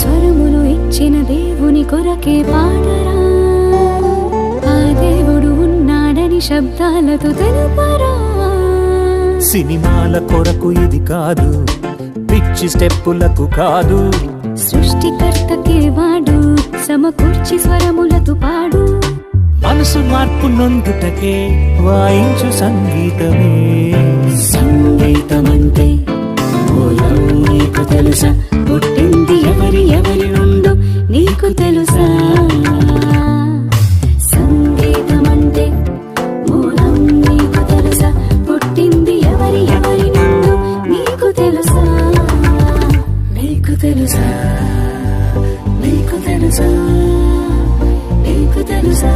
స్వరములు ఇచ్చిన దేవుని కొరకే పాడరా ఆ దేవుడు ఉన్నాడని శబ్దాలతో తెలుపరా. సినిమాల కొరకు ఇది కాదు పిచ్చి స్టెప్పులకు కాదు. సృష్టికర్తకే వాడు సమకూర్చి స్వరములతో పాడు. మనసు మార్పు నొందుటకే వాయించు సంగీతమే. సంగీతమంటే తెలుసా? నీకు తెలుసా? సంగీతమంటే మూలం నీకు తెలుసా? పుట్టింది ఎవరి ఎవరి నుండో నీకు తెలుసా? నీకు తెలుసా? నీకు తెలుసా? నీకు తెలుసా?